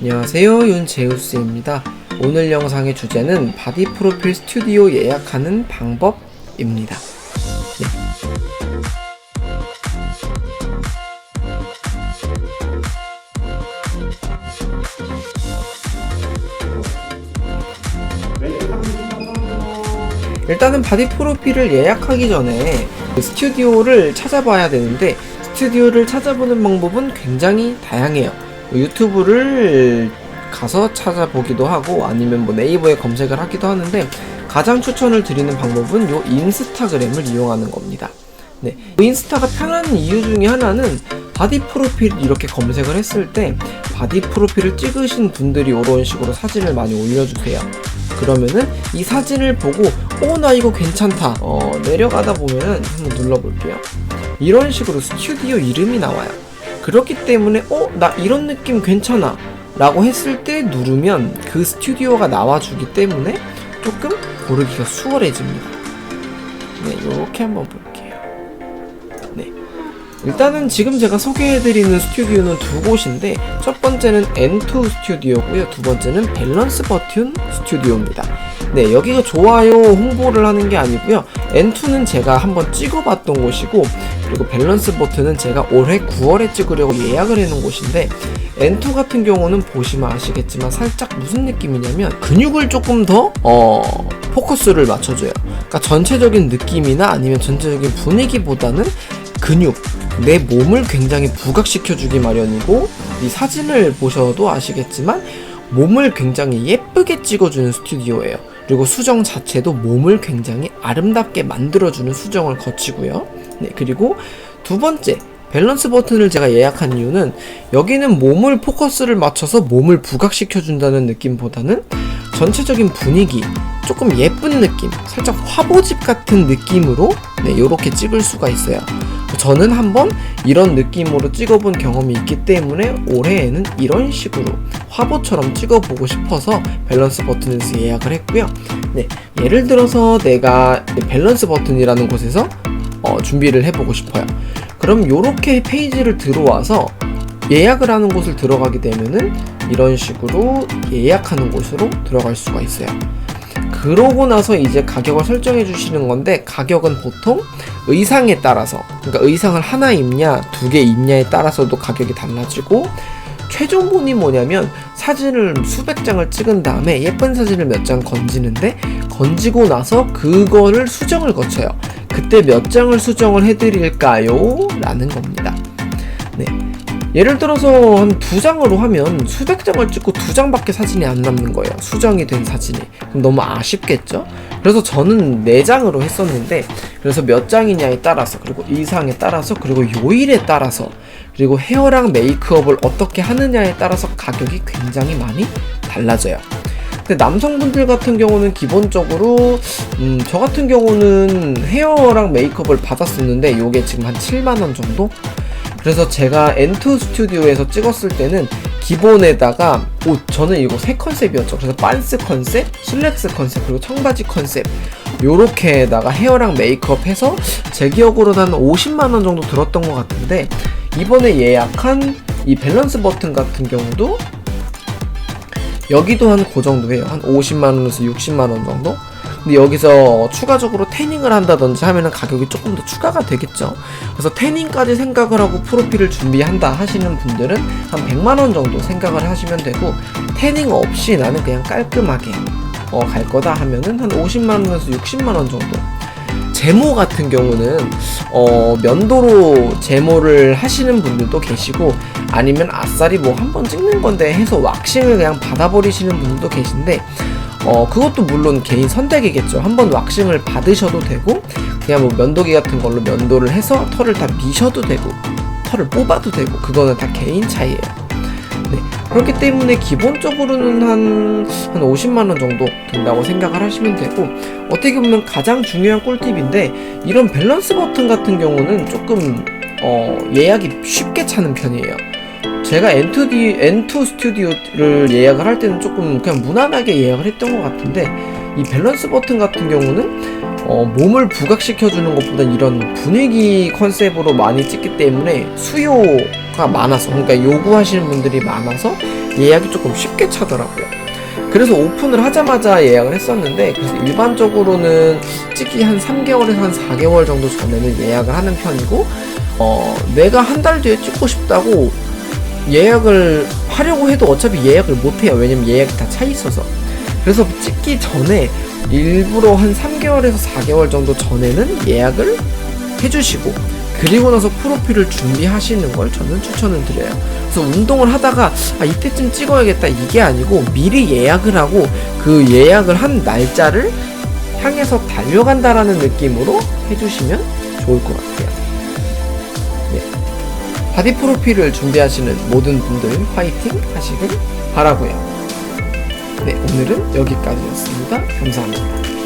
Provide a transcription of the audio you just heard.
안녕하세요 윤제우스입니다 오늘 영상의 주제는 바디 프로필 스튜디오 예약하는 방법입니다 네. 일단은 바디 프로필을 예약하기 전에 그 스튜디오를 찾아봐야 되는데 스튜디오를 찾아보는 방법은 굉장히 다양해요. 뭐 유튜브를 가서 찾아보기도 하고 아니면 뭐 네이버에 검색을 하기도 하는데 가장 추천을 드리는 방법은 요 인스타그램을 이용하는 겁니다. 네. 인스타가 편한 이유 중에 하나는 바디 프로필 이렇게 검색을 했을 때 바디 프로필을 찍으신 분들이 이런 식으로 사진을 많이 올려주세요. 그러면은 이 사진을 보고 어 나 이거 괜찮다 어 내려가다 보면은 한번 눌러볼게요 이런 식으로 스튜디오 이름이 나와요 그렇기 때문에 어 나 이런 느낌 괜찮아. 라고 했을 때 누르면 그 스튜디오가 나와주기 때문에 조금 고르기가 수월해집니다. 네 이렇게 한번 볼게요. 네. 일단은 지금 제가 소개해드리는 스튜디오는 두 곳인데 첫 번째는 N2 스튜디오고요. 두 번째는 밸런스 버튼 스튜디오입니다. 네 여기가 좋아요 홍보를 하는 게 아니고요. N2는 제가 한번 찍어봤던 곳이고 그리고 밸런스 버튼은 제가 올해 9월에 찍으려고 예약을 해놓은 곳인데 N2 같은 경우는 보시면 아시겠지만 살짝 무슨 느낌이냐면 근육을 조금 더 어, 포커스를 맞춰줘요 그러니까 전체적인 느낌이나 아니면 전체적인 분위기보다는 근육 내 몸을 굉장히 부각시켜주기 마련이고 이 사진을 보셔도 아시겠지만 몸을 굉장히 예쁘게 찍어주는 스튜디오예요. 그리고 수정 자체도 몸을 굉장히 아름답게 만들어주는 수정을 거치고요. 네, 그리고 두 번째 밸런스 버튼을 제가 예약한 이유는 여기는 몸을 포커스를 맞춰서 몸을 부각시켜 준다는 느낌보다는 전체적인 분위기, 조금 예쁜 느낌, 살짝 화보집 같은 느낌으로 네, 이렇게 찍을 수가 있어요. 저는 한번 이런 느낌으로 찍어본 경험이 있기 때문에 올해에는 이런 식으로 화보처럼 찍어보고 싶어서 밸런스 버튼에서 예약을 했고요. 네, 예를 들어서 내가 밸런스 버튼이라는 곳에서 어, 준비를 해보고 싶어요. 그럼 이렇게 페이지를 들어와서 예약을 하는 곳을 들어가게 되면은 이런 식으로 예약하는 곳으로 들어갈 수가 있어요. 그러고 나서 이제 가격을 설정해 주시는 건데 가격은 보통 의상에 따라서 그러니까 의상을 하나 입냐 두 개 입냐에 따라서도 가격이 달라지고 최종본이 뭐냐면 사진을 수백 장을 찍은 다음에 예쁜 사진을 몇 장 건지는데 건지고 나서 그거를 수정을 거쳐요. 그때 몇 장을 수정을 해드릴까요? 라는 겁니다. 네. 예를 들어서 한 두 장으로 하면 수백 장을 찍고 두 장밖에 사진이 안 남는 거예요. 수정이 된 사진이. 그럼 너무 아쉽겠죠? 그래서 저는 네 장으로 했었는데, 그래서 몇 장이냐에 따라서, 그리고 의상에 따라서, 그리고 요일에 따라서, 그리고 헤어랑 메이크업을 어떻게 하느냐에 따라서 가격이 굉장히 많이 달라져요. 근데 남성분들 같은 경우는 기본적으로 음, 저 같은 경우는 헤어랑 메이크업을 받았었는데 요게 지금 한 7만 원 정도? 그래서 제가 N2 스튜디오에서 찍었을 때는 기본에다가 옷 저는 이거 세 컨셉이었죠. 그래서 빤스 컨셉, 슬랙스 컨셉 그리고 청바지 컨셉 요렇게다가 헤어랑 메이크업 해서 제 기억으로는 한 50만 원 정도 들었던 것 같은데 이번에 예약한 이 밸런스 버튼 같은 경우도 여기도 한 그 정도 해요. 한 50만 원에서 60만 원 정도. 근데 여기서 추가적으로 태닝을 한다든지 하면은 가격이 조금 더 추가가 되겠죠. 그래서 태닝까지 생각을 하고 프로필을 준비한다 하시는 분들은 한 100만 원 정도 생각을 하시면 되고 태닝 없이 나는 그냥 깔끔하게 어, 갈 거다 하면은 한 50만 원에서 60만 원 정도. 제모 같은 경우는 어, 면도로 제모를 하시는 분들도 계시고 아니면 아싸리 뭐 한 번 찍는 건데 해서 왁싱을 그냥 받아버리시는 분들도 계신데 어, 그것도 물론 개인 선택이겠죠. 한번 왁싱을 받으셔도 되고, 그냥 뭐 면도기 같은 걸로 면도를 해서 털을 다 미셔도 되고, 털을 뽑아도 되고, 그거는 다 개인 차이예요. 네. 그렇기 때문에 기본적으로는 한, 한 50만원 정도 든다고 생각을 하시면 되고, 어떻게 보면 가장 중요한 꿀팁인데, 이런 밸런스 버튼 같은 경우는 조금, 어, 예약이 쉽게 차는 편이에요. 제가 N2D, N2 스튜디오를 예약을 할 때는 조금 그냥 무난하게 예약을 했던 것 같은데 이 밸런스 버튼 같은 경우는 어, 몸을 부각시켜주는 것보다 이런 분위기 컨셉으로 많이 찍기 때문에 수요가 많아서 그러니까 요구하시는 분들이 많아서 예약이 조금 쉽게 차더라고요. 그래서 오픈을 하자마자 예약을 했었는데 그래서 일반적으로는 찍기 한 3개월에서 한 4개월 정도 전에는 예약을 하는 편이고 어, 내가 한 달 뒤에 찍고 싶다고 예약을 하려고 해도 어차피 예약을 못 해요. 왜냐면 예약이 다 차 있어서. 그래서 찍기 전에 일부러 한 3개월에서 4개월 정도 전에는 예약을 해주시고 그리고 나서 프로필을 준비하시는 걸 저는 추천을 드려요. 그래서 운동을 하다가 아 이때쯤 찍어야겠다 이게 아니고 미리 예약을 하고 그 예약을 한 날짜를 향해서 달려간다라는 느낌으로 해주시면 좋을 것 같아요. 네. 바디 프로필을 준비하시는 모든 분들 화이팅 하시길 바라고요. 네, 오늘은 여기까지였습니다. 감사합니다.